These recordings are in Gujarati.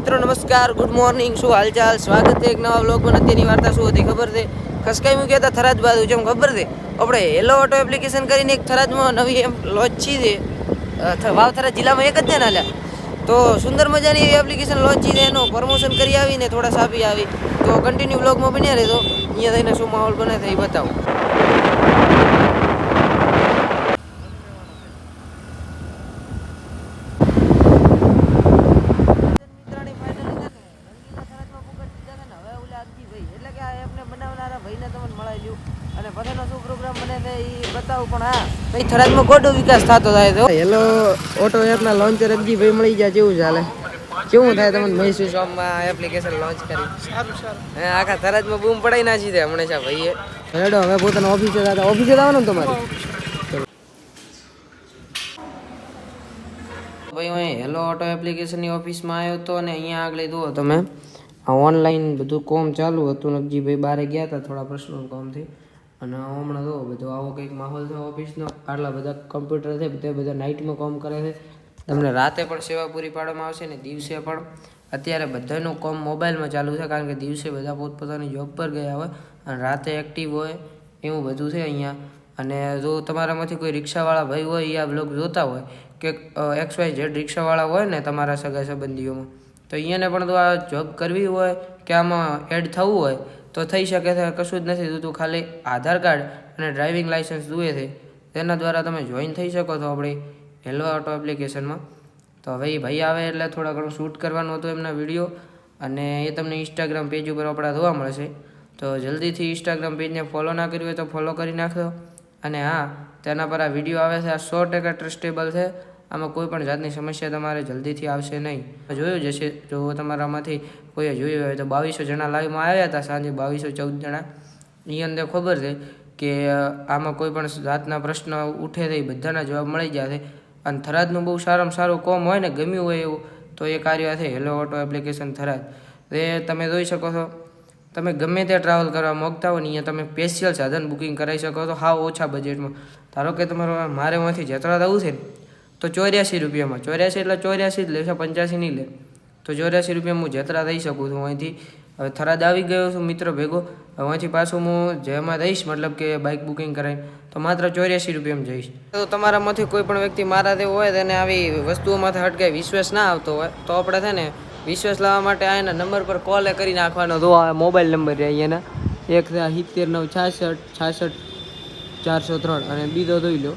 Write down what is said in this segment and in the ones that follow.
મિત્રો, નમસ્કાર ગુડ મોર્નિંગ શું હાલચાલ? સ્વાગત છે એક નવા બ્લોગમાં અત્યારની વાર્તા શું હતી ખબર છે? ખસકાઈ મૂક્યા હતા થરાદ બાજુ જેમ ખબર છે? આપણે હેલો ઓટો એપ્લિકેશન કરીને એક થરાદમાં નવી એમ લોન્ચ છે વાવથરા જિલ્લામાં એક જ ને અલ્યા તો સુંદર મજાની એવી એપ્લિકેશન લોન્ચ છે એનું પ્રમોશન કરી આવીને થોડા સાપી આવી. તો કન્ટિન્યુ બ્લોગમાં બન્યા રહેતો અહીંયા થઈને શું માહોલ બને છે એ બતાવો મિત્રાણી finally છે ને, રંગીલા થરાદમાં પુગટ દીધા છે ને, હવે ઓલા અગજીભાઈ, એટલે કે આ એપને બનાવનારા ભાઈને તમને મળાઈ લ્યું. અને પછીનો શું program બને છે ઈ બતાવું પણ ભાઈ થરાદમાં ગોડો વિકાસ થતો થાય તો. હેલો ઓટો એપના લોન્ચર અગજીભાઈ મળી ગયા જેવું ચાલે કેવું થાય તમને મહેસૂસ આમાં એપ્લિકેશન લોન્ચ કરી? સારું સારું. આખા થરાદમાં બૂમ પડાઈ નાખી દે હમણાં ભાઈએ. હેડો હવે પોતાના ઓફિસે જતા ઓફિસે જવાનું તમારે? ભાઈ હું હેલો ઓટો એપ્લિકેશનની ઓફિસમાં આવ્યો હતો અને અહીંયા આગળ જુઓ તમે. આ ઓનલાઈન બધું કોમ ચાલુ હતું નકજીભાઈ બારે ગયા હતા થોડા પ્રશ્નો કોમથી. અને હમણાં તો બધો આવો કંઈક માહોલ છે ઓફિસનો, આટલા બધા કમ્પ્યુટર છે તે બધા નાઇટમાં કોમ કરે છે. તમને રાતે પણ સેવા પૂરી પાડવામાં આવશે ને દિવસે પણ. અત્યારે બધાનું કોમ મોબાઈલમાં ચાલુ છે, કારણ કે દિવસે બધા પોતપોતાની જોબ પર ગયા હોય અને રાતે એક્ટિવ હોય એવું બધું છે અહીંયા. અને જો તમારામાંથી કોઈ રિક્ષાવાળા ભાઈ હોય એ આ બ્લોગ જોતા હોય કે એક્સ વાય ઝેડ રિક્ષાવાળા હોય ને તમારા સગા સંબંધીઓમાં, તો અહીંયાને પણ જો આ જોબ કરવી હોય કે આમાં એડ થવું હોય તો થઈ શકે છે, કશું જ નથી થતું, ખાલી આધાર કાર્ડ અને ડ્રાઇવિંગ લાઇસન્સ જુએ છે. તેના દ્વારા તમે જોઈન થઈ શકો છો આપણી હેલવા ઓટો એપ્લિકેશનમાં. તો હવે એ ભાઈ આવે એટલે થોડા ઘણું શૂટ કરવાનું હતું એમના વીડિયો અને એ તમને ઇન્સ્ટાગ્રામ પેજ ઉપર આપણા જોવા મળશે. તો જલ્દીથી ઇન્સ્ટાગ્રામ પેજને ફોલો ના કર્યું હોય તો ફોલો કરી નાખજો. અને હા, તેના પર આ વીડિયો આવે છે, આ સો ટકા ટ્રસ્ટેબલ છે. આમાં કોઈ પણ જાતની સમસ્યા તમારે જલ્દીથી આવશે નહીં. જોયું જશે જો તમારામાંથી કોઈએ જોયું હોય તો બાવીસો જણા લાઈવમાં આવ્યા હતા સાંજે બાવીસો ચૌદ જણા. એ અંદર ખબર છે કે આમાં કોઈ પણ જાતના પ્રશ્ન ઉઠે તો બધાના જવાબ મળી જશે અને થરાદનું બહુ સારામાં સારું કોમ હોય ને, ગમ્યું હોય એવું, તો એ કાર્ય છે હેલો ઓટો એપ્લિકેશન થરાદ. એ તમે જોઈ શકો છો. તમે ગમે તે ટ્રાવેલ કરવા માગતા હોય ને, અહીંયા તમે સ્પેશિયલ સાધન બુકિંગ કરાવી શકો છો. હાવ ઓછા બજેટમાં ધારો કે તમારો, મારે માંથી જતરા જવું છે ને તો ચોર્યાસી રૂપિયામાં. ચોર્યાસી એટલે ચોર્યાસી જ લેશે પંચ્યાસી નહીં લે. તો ચોર્યાસી રૂપિયા હું જતરા રહી શકું છું. અહીંથી હવે થરાદ આવી ગયો છું, મિત્ર ભેગો. હવે અહીંથી પાછું હું જેમાં રહીશ મતલબ કે બાઇક બુકિંગ કરાવીને, તો માત્ર ચોર્યાસી રૂપિયામાં જઈશ. તો તમારામાંથી કોઈ પણ વ્યક્તિ મારા તેવું હોય, તેને આવી વસ્તુઓમાંથી હટકે વિશ્વાસ ના આવતો હોય, તો આપણે છે ને વિશ્વાસ લાવવા માટે આ એના નંબર પર કોલ કરી નાખવાનો. તો આ મોબાઈલ નંબર રહે એના. એક સિત્તેર નવ છાસઠ છાસઠ ચારસો ત્રણ અને બીજો જોઈ લો.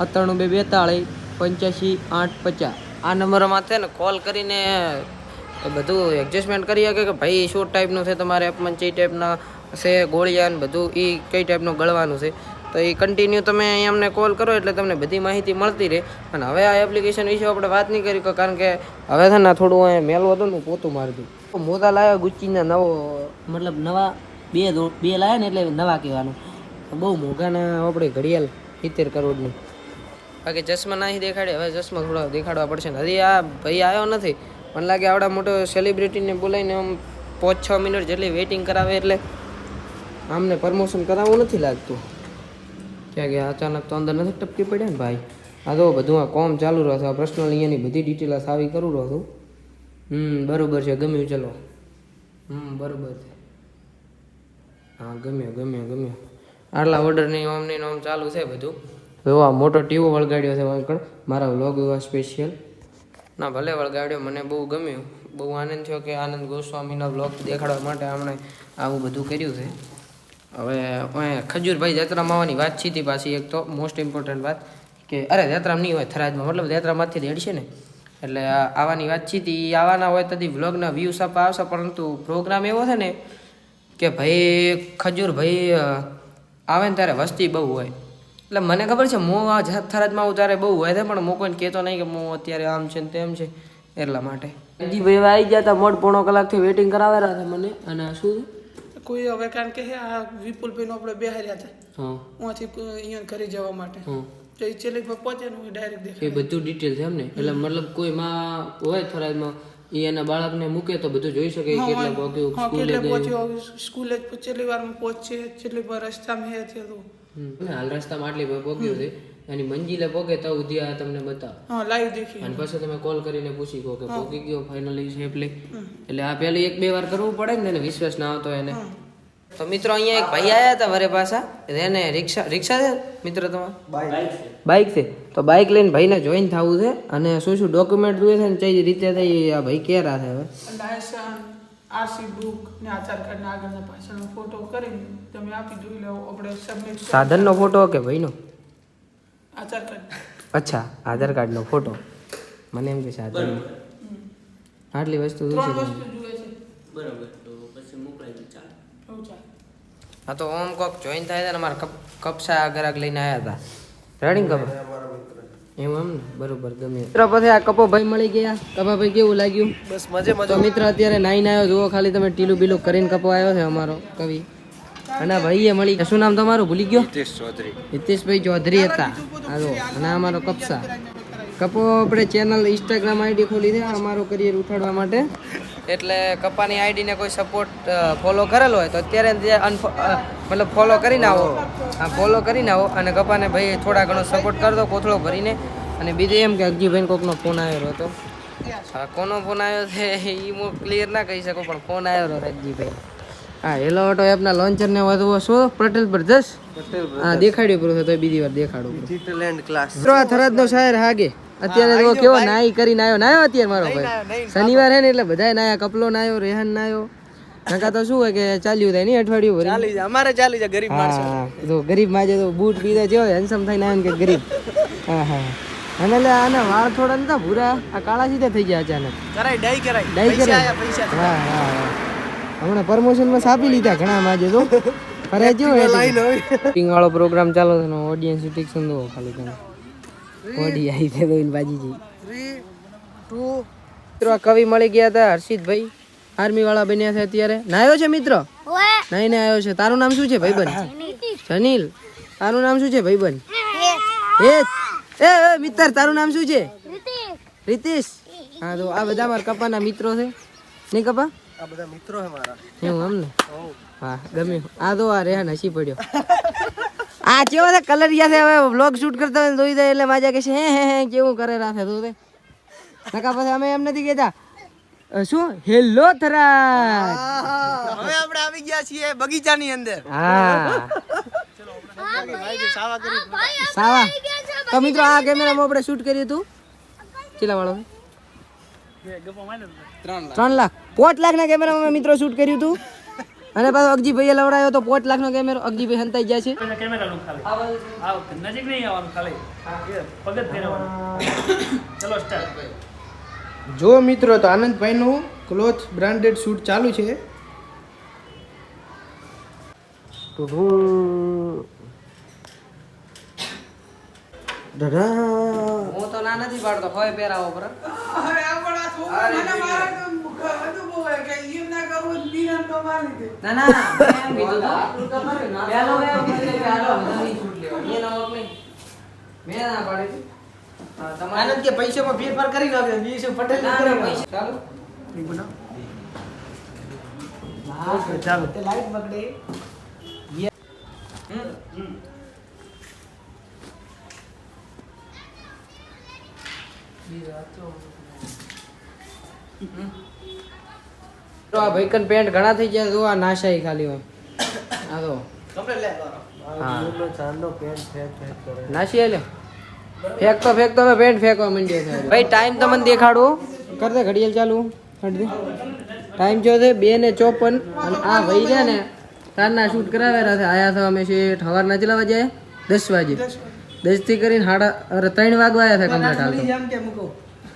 સત્તાણું બે બેતાળીસ પંચ્યાસી, આઠ, પચાસ. આ નંબરમાં છે ને કોલ કરીને બધું એડજસ્ટમેન્ટ કરી શકે કે ભાઈ શું ટાઈપનું છે તમારે એપમાં કઈ ટાઈપના છે ગોળિયા ને બધું એ કઈ ટાઈપનું ગળવાનું છે. તો એ કન્ટિન્યુ તમે અહીં અમને કોલ કરો એટલે તમને બધી માહિતી મળતી રહે. અને હવે આ એપ્લિકેશન વિશે આપણે વાત નહીં કરી, કારણ કે હવે છે ને થોડું અહીંયા મેલું હતું ને પોતું મારી દઉં. મોટા લાવ્યા ગુચ્ચીના નવો, મતલબ નવા બે બે લાવ્યા ને એટલે નવા કહેવાનું. બહુ મોઘાના આપણે ઘડિયાળ સિત્તેર કરોડની. બાકી ચશ્મા નહીં દેખાડે. હવે ચશ્મા થોડા દેખાડવા પડશે ને. હજી આ ભાઈ આવ્યો નથી. મને લાગે આવડા મોટો સેલિબ્રિટીને બોલાવીને આમ પાંચ છ મિનિટ જેટલી વેઇટિંગ કરાવે એટલે આમને પ્રમોશન કરાવવું નથી લાગતું. ક્યાં કે અચાનક તો અંદર નથી ટપકી પડ્યા ને ભાઈ? આ તો બધું આ કોમ ચાલુ રહ્યો છે આ પર્સનલ અહીંયાની બધી ડિટેલ આવી કરું રહ્યો છું હમ, બરોબર છે. ગમ્યું, ચલો. હમ, બરોબર છે. હા, ગમ્યો ગમ્યો ગમ્યો. આટલા ઓર્ડરની નહીં આમ ચાલુ છે બધું. જો આ મોટો ટીવો વળગાડ્યો છે વાંકણ. મારા વ્લોગ એવા સ્પેશિયલ ના, ભલે વળગાડ્યો, મને બહુ ગમ્યું. બહુ આનંદ થયો કે આનંદ ગોસ્વામીના વ્લોગ દેખાડવા માટે આમણે આવું બધું કર્યું છે. હવે ખજૂરભાઈ જાત્રામાં આવવાની વાત છે પાછી એક તો મોસ્ટ ઇમ્પોર્ટન્ટ વાત કે, અરે, જાત્રામાં નહીં હોય, થરાદમાં. મતલબ જાત્રામાંથી રેડશે ને. એટલે આવવાની વાત છે એ આવવાના હોય તો વ્લોગના વ્યૂઝ આપવા આવશે, પરંતુ પ્રોગ્રામ એવો છે ને કે ભાઈ ખજૂર ભાઈ આવે ને ત્યારે વસ્તી બહુ હોય. એટલે મને ખબર છે હું આ જાત થરાદમાં ઉતારે ત્યારે બહુ હોય છે પણ હું કોઈને કહેતો નહીં કે હું અત્યારે આમ છે ને તેમ છે એટલા માટે. હજી ભાઈ આવી ગયા હતા મોઢ પોણો કલાકથી વેઇટિંગ કરાવેલા હતા મને. અને શું? કોઈ હવે કારણ કે આ આ વિપુલભાઈનો આપણે બેહાર્યા હતા. હા. ઉहाँથી અહીંયા ઘરે જવા માટે. તો એ છેલ્લે પર પહોંચે ને હું ડાયરેક્ટ દેખાય એ બધું ડિટેલ છે એમ ને એટલે મતલબ કોઈ માં હોય થરાદમાં એ એના બાળકને મૂકે તો બધું જોઈ શકે કે કેટલા વાગ્યું સ્કૂલે કેટલે પહોંચ્યો સ્કૂલે જ છેલ્લી વારમાં પહોંચે છેલ્લી વાર રસ્તામાં હે છે હમ. હાલ રસ્તામાં આટલી વાર પહોંચ્યું છે એની મંજિલે પોગે તો ઉધી આ તમને બતાવે. હા લાઈવ દેખી. અને પછી તમે કોલ કરીને પૂછી કહો કે પોગી ગયો ફાઇનલી છે એટલે આ પહેલી એક બે વાર કરવું પડે ને એને વિશ્વાસ ના આવતો એને. તો મિત્રો અહીંયા એક ભાઈ આયા હતા વરે પાછા. એને રિક્ષા રિક્ષા છે? મિત્ર તમારે? બાઇક છે. તો બાઇક લઈને ભાઈને જોઈન થવું છે અને શું શું ડોક્યુમેન્ટ જોઈએ છે ને કઈ રીતે થઈ આ ભાઈ કેરા છે હવે? આરસી બુક ને આધાર કાર્ડ ના આગળના પાછળનો ફોટો કરીને તમે આપી જોઈ લો આપણે સબમિટ સાધનનો ફોટો કે ભાઈનો? આધાર કાર્ડ અચ્છા આધાર કાર્ડનો ફોટો મને એમ કે સાધન આટલી વસ્તુ જોઈએ છે વસ્તુ જુએ છે. બરાબર તો પછી મોકલાઈ દે ચાલે. હા તો ઓમ કોક જોઈન થાય છે ને અમારા કપ કપસા ગ્રાહક લઈને આવ્યા હતા. રેડિંગ કપા એમ એમ ને બરોબર ગમે મિત્રો પછી આ કપો ભાઈ મળી ગયા. કપા ભાઈ કેવું લાગ્યું? બસ મજે મજે. મિત્ર અત્યારે નાઈને આવ્યો જુઓ ખાલી તમે ટીલું બીલું કરીને કપો આવ્યો છે અમારો કવિ. અને ભાઈએ મળી ગયા. શું નામ તમારું? ભૂલી ગયો? હિતેશ ચૌધરી. હિતેશભાઈ ચૌધરી હતા. હા અને અમારો કપસા. કપો આપણે ચેનલ ઇન્સ્ટાગ્રામ આઈડી ખોલી દે અમારું કરિયર ઉઠાડવા માટે. એટલે કપાની આઈડીને કોઈ સપોર્ટ ફોલો કરેલો હોય તો અત્યારે જે મતલબ ફોલો કરીને આવો. હા ફોલો કરીને આવો અને કપાને ભાઈ થોડા ઘણો સપોર્ટ કરી દો કોથળો ભરીને. અને બીજું એમ કે અગજીભાઈને કોકનો ફોન આવ્યો હતો. હા કોનો ફોન આવ્યો છે એ હું ક્લિયર ના કહી શકું પણ ફોન આવ્યો હતો અગજીભાઈ. હા હેલો ઓટો એપના લોન્ચરને વધુ શું પટેલ પટેલ હા દેખાડ્યું પૂરું થતો તો બીજી વાર દેખાડું પૂરું. ડિજિટલ એન્ડ ક્લાસ થરાદનો શાયર હાગે. અત્યારે તો કેવો નાઈ કરીને આવ્યો નાયો અત્યારે મારો ભાઈ. શનિવાર હે ને. એટલે બધાય નાયા કપલો નાયો રેહાન નાયો. નકા તો શું હોય કે ચાલ્યું થાય નહીં અઠવાડિયું ભરી ચાલી જાય અમારે ચાલી જાય ગરીબ માણસ. તો ગરીબ માજે તો બૂટ બીજા જેવો હેન્સમ થઈને આવ્યો ને કે ગરીબ. હા હા. અને લે આના વાળ થોડા નતા ભૂરા આ કાળા સીધા થઈ ગયા અચાનક. કરાય ડાઈ કરાય. ડાઈ કરાય. પૈસા હા હા. હમણાં પ્રમોશનમાં સાપી લીધા ઘણા માજે તો. ફરે જેવો શૂટિંગ વાળો પ્રોગ્રામ ચાલો છે ને ઓડિયન્સ શૂટિંગ દો ખાલી તમે. ઓડી આવી છે તો બાજી જઈ થ્રી ટુ મિત્રો આ કવિ મળી ગયા હતા હર્ષિતભાઈ. આર્મી વાળા બન્યા છે અત્યારે. નાયો છે મિત્ર? નહીં ને આવ્યો છે. તારું નામ શું છે ભાઈબંધ? જનીલ. તારું નામ શું છે ભાઈબંધ? એ એ એ, મિત્ર તારું નામ શું છે? રીતિશ. હા તો આ બધા મારા કપાના મિત્રો છે. નહીં કપા આ બધા મિત્રો છે મારા. એવું એમ ને? હા. ગમ્યું. આ તો આ રેહા હસી પડ્યો. આ કેવો છે કલરિયા છે? હવે વ્લોગ શૂટ કરતા હોય જોઈ દે એટલે માજા કે છે હે હે હે કેવું કરે રાખે તું તે? નકા પછી અમે એમ નથી કહેતા. શું? હેલો થરા હવે આપણે આવી ગયા છીએ બગીચાની અંદર. હા. સાવા તો મિત્રો આ કેમેરામાં આપણે શૂટ કર્યું હતું? કેટલા વાળો? ત્રણ લાખ. પાંચ લાખ ના કેમેરામાં મિત્રો શૂટ કર્યું હતું. અને પાછો અગજીભાઈએ લવડાયો તો પાંચ લાખ નો કેમેરો અગજીભાઈ હંતાઈ ગયા છે. કેમેરાનું ખાલી. નજીક નહીં આવવાનું ખાલી. પગત ફેરવાનું ચલો સ્ટાર્ટ જો મિત્રો તો આનંદભાઈનું ક્લોથ બ્રાન્ડેડ શૂટ ચાલુ છે. હું તો ના નથી પાડતો હોય પહેરાવો પર. ના ના મેં ના પાડી આનંદ કે પૈસામાં ફેરફાર કરી નાખ્યો બીજું પટેલ ના, ના, પૈસા- ચાલો. ચાલો. તે લાઈટ બગડે તો આ ભાઈકન પેન્ટ ઘણા થઈ ગયા જો આ નાશાઈ ખાલી હોય. આ તો કમ્પ્લેટ લે. હા. ચાંદો પેન્ટ ફેક ફેક કરે. નાસી આલ્યો? ફેંકતો ફેંકતો મેં પેન્ટ ફેંકવા માંડ્યો છે. ભાઈ ટાઈમ તમને દેખાડું. કર દે ઘડિયાળ ચાલુ હટ દે. ટાઈમ જો છે બે ને ચોપન અને આ ભાઈ છે ને તારના શૂટ કરાવેલા છે. આયા તો અમે શેઠ સવારના વાગે આયા? દસ વાગે. દસથી કરીને સાડા અરે ત્રણ વાગવા આવ્યા છે કમ્પ્લીટ હાલતો અને એમ હવે મૂકો?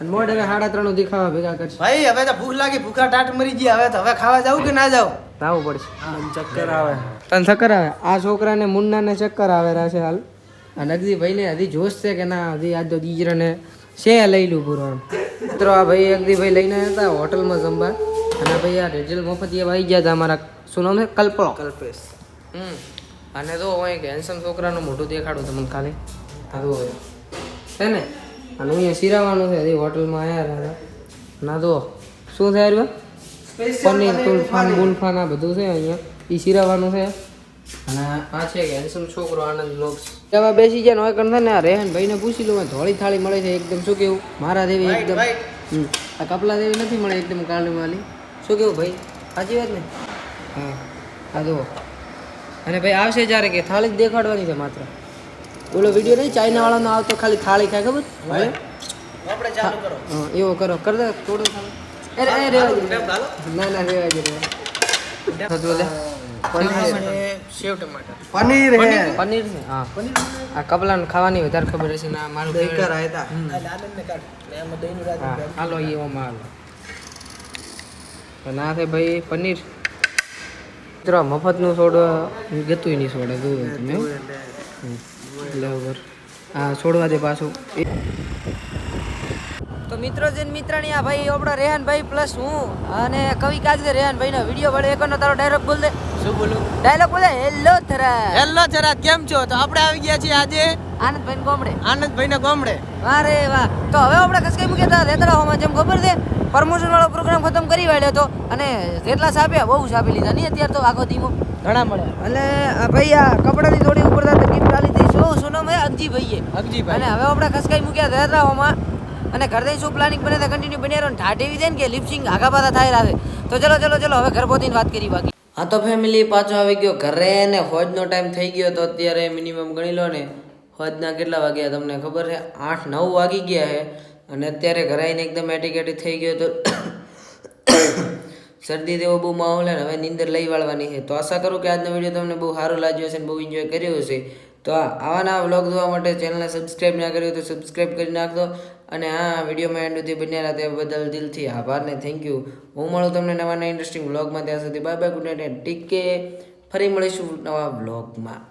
અને મોઢે સાડા ત્રણ દેખાવા ભેગા કરશે. ભાઈ હવે તો ભૂખ લાગી ભૂખા ટાટ મરી ગયા. હવે તો હવે ખાવા જાવ કે ના જાવ તાવ પડશે. ચક્કર આવે. તને ચક્કર આવે? આ છોકરાને મુન્નાને ચક્કર આવેલા છે હાલ. અને અગદી ભાઈને હજી જોશ છે કે ના હજી આજ તો દીજરાને છે લઈ લું પૂરો એમ. મિત્રો આ ભાઈ અગદી ભાઈ લઈને હતા હોટલમાં જમવા. અને ભાઈ આ રેજલ મફતિયા આવી ગયા હતા અમારા શું નામ છે? કલ્પનો કલ્પેશ. હમ. અને તો અહીં કે હેન્સમ છોકરાનું મોઢું દેખાડું તમને ખાલી. તો હોય છે ને? અને અહીંયા સિરાવાનું છે હજી હોટલમાં આવ્યા હતા. ના તો શું થાય પનીર તુલફાન બુલફાન આ બધું છે અહીંયા. એ સિરાવાનું છે. અને આ છે કે હેન્સમ છોકરો આનંદ બ્લોગ્સ હવે બેસી જાય હોય કરતા ને આ રેહાન ભાઈને પૂછી લો ધોળી થાળી મળે છે એકદમ. શું કેવું? મારા દેવી એકદમ. આ કપલા દેવી નથી મળે એકદમ કાળી વાલી શું કેવું ભાઈ? સાચી વાત ને? હા. આ જુઓ. અને ભાઈ આવશે જ્યારે કે થાળી જ દેખાડવાની છે માત્ર. ઓલો વીડિયો નહીં ચાઇના વાળાનો આવતો ખાલી થાળી ખાય ખબર? ભાઈ આપણે ચાલુ કરો. હા એવો કરો. કર દે થોડો અરે અરે રેવા દે ના ના રેવા દે રેવા સેવ ટમાટર. પનીર હે. પનીર? છે હા. આ કપલાને ખાવાની વધારે ખબર હશે ને મારું દહીં favorite. રાયતા આનંદ ને કાઢ. ને આમાં દહીંનું રાજ હાલો એ ઓમાં હાલો. અને આ છે ભાઈ પનીર. મિત્રો મફતનું સોડ ગતું નહીં છોડે જોયું તમે. બરાબર હા છોડવા દે પાછું. તો મિત્રો જેન ને મિત્રાણી આ ભાઈ આપણો રેહાનભાઈ પ્લસ હું અને કવિ ભાઈ રેહાનભાઈનો વીડિયો વળે. એકનો તારો ડાયરેક્ટ બોલ દે. શું બોલું? ડાયલોગ બોલે હેલો થરા હેલો જરા કેમ છો? તો આપણે આવી ગયા છીએ આજે આનંદભાઈ ગોમડે. આનંદભાઈ ના ગોમડે અરે વાહ. તો હવે આપણે કસકાઈ મૂક્યા હતા રેતડાઓમાં જેમ ખબર છે પ્રમોશન વાળો પ્રોગ્રામ ખતમ કરી વાળ્યો હતો અને જેટલા સાપ્યા બહુ સાપી લીધા. નહીં અત્યારે તો આખો ધીમો. ઘણા મળ્યા. અને ભાઈ આ કપડાની થોડી ઉપર તકલીફ ચાલી હતી. શું સોનો હે? અગજી ભાઈએ અગજીભાઈ. અને હવે આપણે કસકાઈ મૂક્યા? રેતડાઓમાં અને ઘર દઈ શું પ્લાનિંગ બને કન્ટિન્યુ બની રહ્યો ઠાઠ એવી છે ને કે લિપસિંગ આગા પાછા થાય આવે તો ચલો ચલો ચલો હવે ઘર પહોંચીને વાત કરી બાકી. હા તો ફેમિલી પાછો આવી ગયો. ઘરે ને હોજનો ટાઈમ થઈ ગયો તો અત્યારે મિનિમમ ગણી લો ને. હોજના કેટલા વાગ્યા તમને ખબર છે? આઠ, નવ વાગી ગયા છે. અને અત્યારે ઘરે આવીને એકદમ એટીકેટી થઈ ગયો તો શરદી તેવો બહુ માહોલ ને, હવે નીંદર લઈ વાળવાની છે. તો આશા કરું કે આજનો વીડિયો તમને બહુ સારો લાગ્યો હશે અને બહુ એન્જોય કર્યો હશે. તો આવા નવા વ્લોગ જોવા માટે ચેનલને સબસ્ક્રાઈબ ના કર્યું તો સબસ્ક્રાઈબ કરી નાખજો. અને આ વિડીયોમાં એન્ડ સુધી બન્યા રહ્યા તે બદલ દિલથી આભાર ને થેન્ક યુ હું મળું તમને નવા નવા ઇન્ટરેસ્ટિંગ વ્લોગમાં ત્યાં સુધી બાય બાય ગુડ નાઇટ ટીક કે ફરી મળીશું નવા વ્લોગમાં